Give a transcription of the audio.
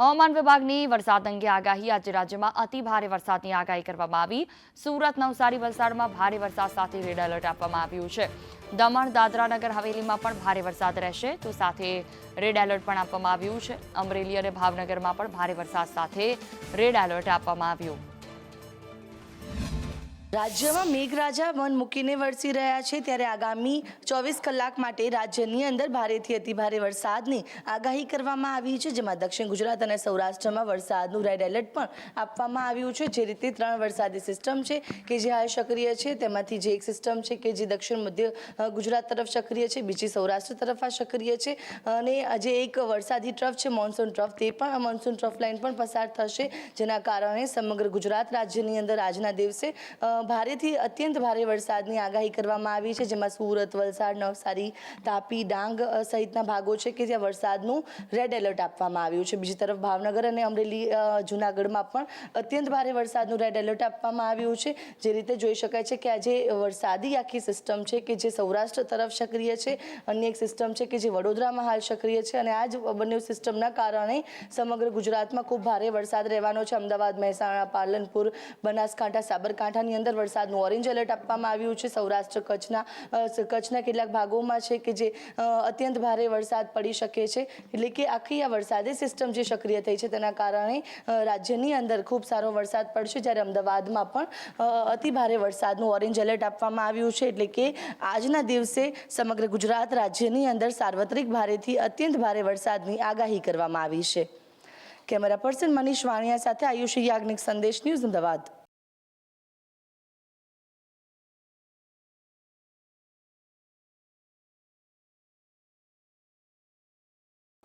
હવામાન વિભાગની વરસાદ અંગે આગાહી. આજે રાજ્યમાં અતિ ભારે વરસાદની આગાહી કરવામાં આવી. સુરત, નવસારી વલસાડમાં ભારે વરસાદ સાથે રેડ એલર્ટ આપવામાં આવ્યું છે. દમણ, દાદરા નગર, હવેલીમાં પણ ભારે વરસાદ રહેશે, તો સાથે રેડ એલર્ટ પણ આપવામાં આવ્યું છે. અમરેલી અને ભાવનગરમાં પણ ભારે વરસાદ સાથે રેડ એલર્ટ આપવામાં આવ્યું. રાજ્યમાં મેઘરાજા મન મૂકીને વરસી રહ્યા છે ત્યારે આગામી ચોવીસ કલાક માટે રાજ્યની અંદર ભારેથી અતિભારે વરસાદની આગાહી કરવામાં આવી છે, જેમાં દક્ષિણ ગુજરાત અને સૌરાષ્ટ્રમાં વરસાદનું રેડ એલર્ટ પણ આપવામાં આવ્યું છે. જે રીતે ત્રણ વરસાદી સિસ્ટમ છે, કે જે હાલ સક્રિય છે, તેમાંથી જે એક સિસ્ટમ છે કે જે દક્ષિણ મધ્ય ગુજરાત તરફ સક્રિય છે, બીજી સૌરાષ્ટ્ર તરફ આ સક્રિય છે. અને જે એક વરસાદી ટ્રફ છે મોન્સૂન ટ્રફ તે પણ મોન્સૂન ટ્રફ લાઇન પણ પસાર થશે, જેના કારણે સમગ્ર ગુજરાત રાજ્યની અંદર આજના દિવસે ભારેથી અત્યંત ભારે વરસાદની આગાહી કરવામાં આવી છે, જેમાં સુરત, વલસાડ, નવસારી, તાપી, ડાંગ સહિતના ભાગો છે કે જ્યાં વરસાદનું રેડ એલર્ટ આપવામાં આવ્યું છે. બીજી તરફ ભાવનગર અને અમરેલી જુનાગઢમાં પણ અત્યંત ભારે વરસાદનું રેડ એલર્ટ આપવામાં આવ્યું છે. જે રીતે જોઈ શકાય છે કે આજે વરસાદી આખી સિસ્ટમ છે કે જે સૌરાષ્ટ્ર તરફ સક્રિય છે, અન્ય એક સિસ્ટમ છે કે જે વડોદરામાં હાલ સક્રિય છે અને આ જ બંને સિસ્ટમના કારણે સમગ્ર ગુજરાતમાં ખૂબ ભારે વરસાદ રહેવાનો છે. અમદાવાદ, મહેસાણા, પાલનપુર, બનાસકાંઠા, સાબરકાંઠાની અંદર વરસાદનું ઓરેન્જ એલર્ટ આપવામાં આવ્યું છે. સૌરાષ્ટ્ર કચ્છના કચ્છના કેટલાક ભાગોમાં છે કે જે અત્યંત ભારે વરસાદ પડી શકે છે. એટલે કે આખી આ વરસાદી સિસ્ટમ જે સક્રિય થઈ છે તેના કારણે રાજ્યની અંદર ખૂબ સારો વરસાદ પડશે જ્યારે અમદાવાદમાં પણ અતિ ભારે વરસાદનું ઓરેન્જ એલર્ટ આપવામાં આવ્યું છે. એટલે કે આજના દિવસે સમગ્ર ગુજરાત રાજ્યની અંદર સાર્વત્રિક ભારેથી અત્યંત ભારે વરસાદની આગાહી કરવામાં આવી છે. કેમેરા પર્સન મનીષ વાણિયા સાથે આયુષ યાજ્ઞિક સંદેશ ન્યૂઝ અમદાવાદ.